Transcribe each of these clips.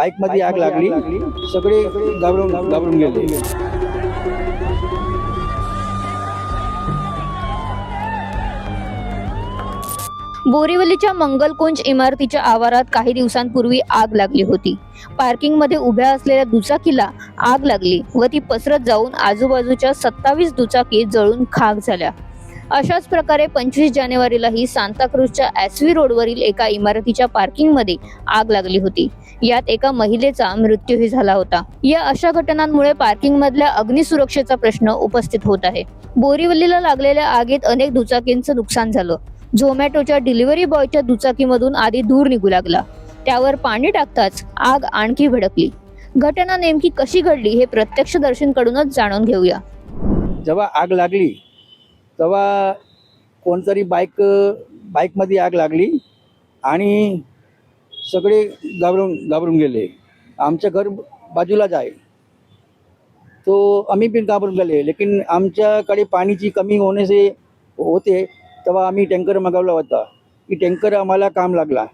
बाईकमध्ये आग लागली. सगळे घाबरून घाबरून गेले. बोरिवलीच्या मंगलकुंज इमारतीच्या आवारात काही दिवसांपूर्वी आग लागली होती. पार्किंगमध्ये उभ्या असलेल्या दुचाकीला आग लागली व ती पसरत जाऊन आजूबाजूच्या सत्तावीस दुचाकी जळून खाक झाल्या. अशाच प्रकारे पंचवीस जानेवारीलाही सांताक्रूजच्या ॲसवी रोडवरील एका इमारतीच्या पार्किंगमध्ये आग लागली होती. यात एका महिलेचा मृत्यूही झाला होता. या अशा घटनांमुळे पार्किंग मधल्या अग्निसुरक्षेचा प्रश्न उपस्थित होत आहे. बोरीवलीला लागलेल्या आगीत अनेक दुचाकींचं नुकसान झालं. झोमॅटोच्या डिलिव्हरी बॉयच्या दुचाकीमधून आधी धूर निघू लागला. त्यावर पाणी टाकताच आग आणखी भडकली. घटना नेमकी कशी घडली हे प्रत्यक्षदर्शींकडूनच जाणून घेऊया. जेव्हा आग लागली तेव्हा कोणतरी बाईक बाईकमध्ये आग लागली आणि सगळे घाबरून घाबरून गेले. आमचं घर बाजूलाच आहे तो आम्ही पण घाबरून गेले. लेकिन आमच्याकडे पाणीची कमी होण्याचे होते तेव्हा आम्ही टँकर मागवला होता. की टँकर आम्हाला काम लागला.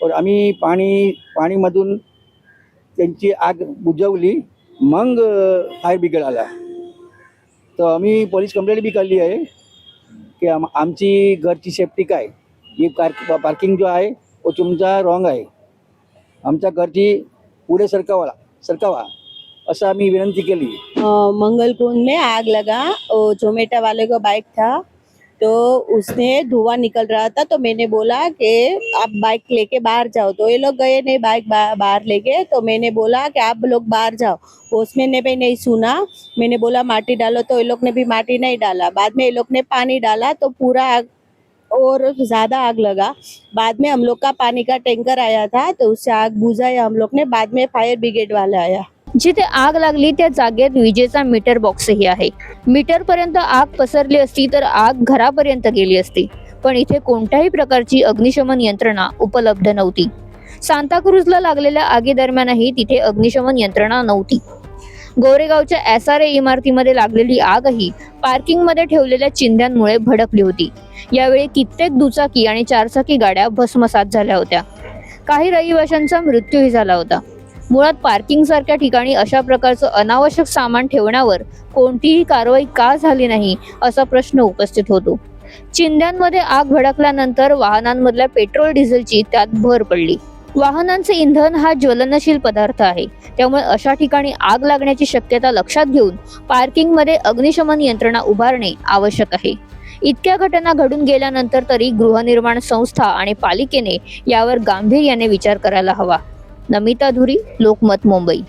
और आम्ही पाणी पाणीमधून त्यांची आग बुजवली. मग फायर ब्रिगेड आला. तर आम्ही पोलीस कंप्लेंट बी केली आहे. की आम आमची घरची सेफ्टी काय? ही पार्क पार्किंग जो आहे तो तुमचा रॉंग आहे. आमच्या घरची पुढे सरकावा सरकावा असं आम्ही विनंती केली. अ, मंगल कुंड में आग लगा वो जोमेटा वाले का बाइक था. तो उसने धुआँ निकल रहा था तो मैंने बोला कि आप बाइक लेके बाहर जाओ। तो ये लोग गए नहीं बाइक बाहर लेके तो मैंने बोला कि आप लोग बाहर जाओ। उसमें ने भी नहीं सुना। मैंने बोला, माटी डालो। तो ये लोग ने भी माटी नहीं डाला। बाद में ये लोग ने पानी डाला तो पूरा आग, और ज़्यादा आग लगा। बाद में हम लोग का पानी का टैंकर आया था तो उससे आग बुझाया हम लोग ने। बाद में फायर ब्रिगेड वाला आया। जिथे आग लागली त्या जागेत विजेचा मीटर बॉक्सही आहे. मीटर पर्यंत आग पसरली असती तर आग घरापर्यंत गेली असती. पण इथे कोणत्याही प्रकारची अग्निशमन यंत्रणा उपलब्ध नव्हती. सांताक्रूजला लागलेल्या आगीदरम्यानही तिथे अग्निशमन यंत्रणा नव्हती. गोरेगावच्या एस आर ए इमारतीमध्ये लागलेली आगही पार्किंगमध्ये ठेवलेल्या चिंध्यांमुळे भडकली होती. यावेळी कित्येक दुचाकी आणि चारचाकी गाड्या भस्मसात झाल्या होत्या. काही रहिवाशांचा मृत्यूही झाला होता. मुळात पार्किंग सारख्या ठिकाणी अशा प्रकारचं अनावश्यक सामान ठेवण्यावर कोणतीही कारवाई का झाली नाही असा प्रश्न उपस्थित होतो. चिंध्यांमध्ये आग भडकल्यानंतर वाहनांमधल्या पेट्रोल डिझेलची त्यात भर पडली. वाहनांचे इंधन हा ज्वलनशील पदार्थ आहे. त्यामुळे अशा ठिकाणी आग लागण्याची शक्यता लक्षात घेऊन पार्किंगमध्ये अग्निशमन यंत्रणा उभारणे आवश्यक आहे. इतक्या घटना घडून गेल्यानंतर तरी गृहनिर्माण संस्था आणि पालिकेने यावर गांभीर्याने विचार करायला हवा. नमिता धुरी लोकमत मुंबई.